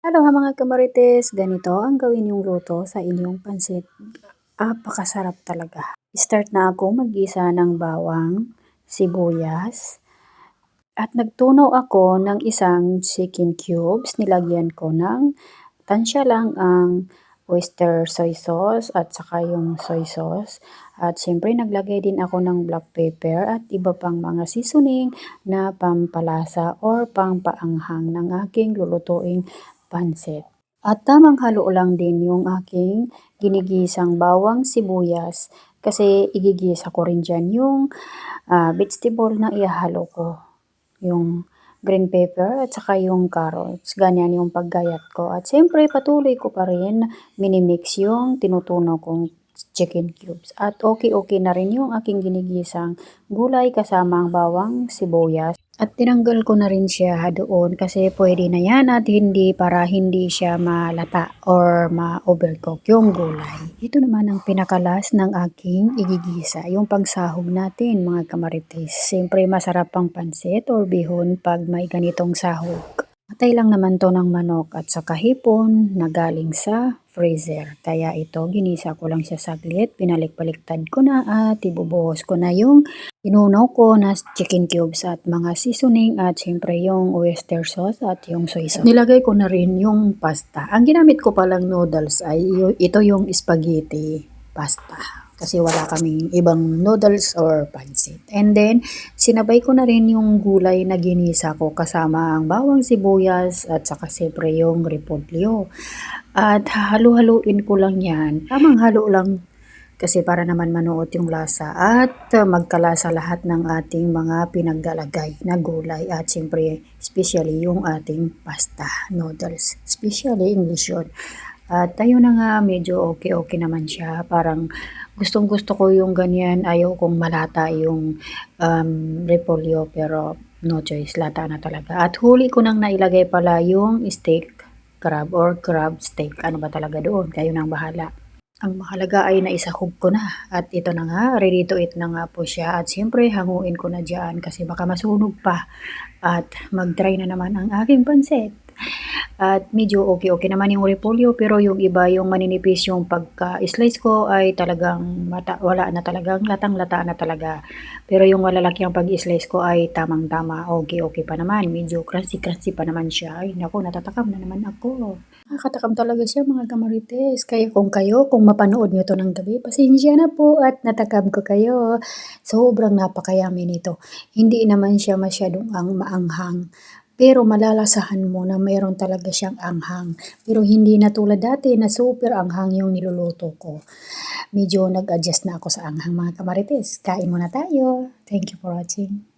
Hello mga kamarites, ganito ang gawin yung luto sa inyong pansit. Apakasarap talaga. Start na ako mag-isa ng bawang, sibuyas, at nagtunaw ako ng isang chicken cubes. Nilagyan ko ng tansya lang ang oyster soy sauce at saka yung soy sauce. At siyempre naglagay din ako ng black pepper at iba pang mga seasoning na pampalasa or pampaanghang ng aking lulutuing pansit. At tamang halo lang din yung aking ginigisang bawang sibuyas kasi igigisa ko rin dyan yung uh, vegetable na ihalo ko. Yung green pepper at saka yung carrots. Ganyan yung paggayat ko. At siyempre patuloy ko pa rin minimix yung tinutunaw kong chicken cubes. At okay-okay na rin yung aking ginigisang gulay kasama ang bawang sibuyas. At tinanggal ko na rin siya doon kasi pwede na yan at hindi para hindi siya malata or ma-overcook yung gulay. Ito naman ang pinakalas ng aking igigisa, yung pagsahog natin mga kamarites. Siyempre masarap pang pansit or bihon pag may ganitong sahog. Patay lang naman to ng manok at sa kahipon na galing sa freezer. Kaya ito, ginisa ko lang siya saglit, pinalik-baliktad ko na at ibubuhos ko na yung inunaw ko na chicken cubes at mga seasoning at syempre yung oyster sauce at yung soy sauce. Nilagay ko na rin yung pasta. Ang ginamit ko palang noodles ay ito yung spaghetti pasta kasi wala kaming ibang noodles or pancit. And then, sinabay ko na rin yung gulay na ginisa ko kasama ang bawang sibuyas at saka siyempre yung repolyo. At halu-haluin ko lang yan. Tamang halo lang kasi para naman manuot yung lasa at magkalasa lahat ng ating mga pinagdalagay na gulay at siyempre especially yung ating pasta noodles. Especially English yun. At ayun na nga, medyo okay-okay naman siya. Parang gustong gusto ko yung ganyan. Ayaw kong malata yung um, repolyo pero no choice, lata na talaga. At huli ko nang nailagay pala yung steak crab or crab steak. Ano ba talaga doon? Kayo nang bahala. Ang mahalaga ay naisahog ko na. At ito na nga, ready to eat na nga po siya. At siyempre, hanguin ko na dyan kasi baka masunog pa. At mag-try na naman ang aking pansit. At medyo okay-okay naman yung repolyo pero yung iba yung maninipis yung pagka-slice ko ay talagang mata, wala na talagang latang-lata na talaga. Pero yung malalaki ang pag-slice ko ay tamang-tama. Okay-okay pa naman. Medyo crunchy-crunchy pa naman siya. Ay naku, natatakam na naman ako. Nakakatakam talaga siya mga kamarites. Kaya kung kayo, kung mapanood nyo to ng gabi, pasensya na po at natakam ko kayo. Sobrang napakayami nito. Hindi naman siya masyadong ang maanghang. Pero malalasahan mo na mayroon talaga siyang anghang. Pero hindi na tulad dati na super anghang yung niluluto ko. Medyo nag-adjust na ako sa anghang mga kamarites. Kain muna tayo. Thank you for watching.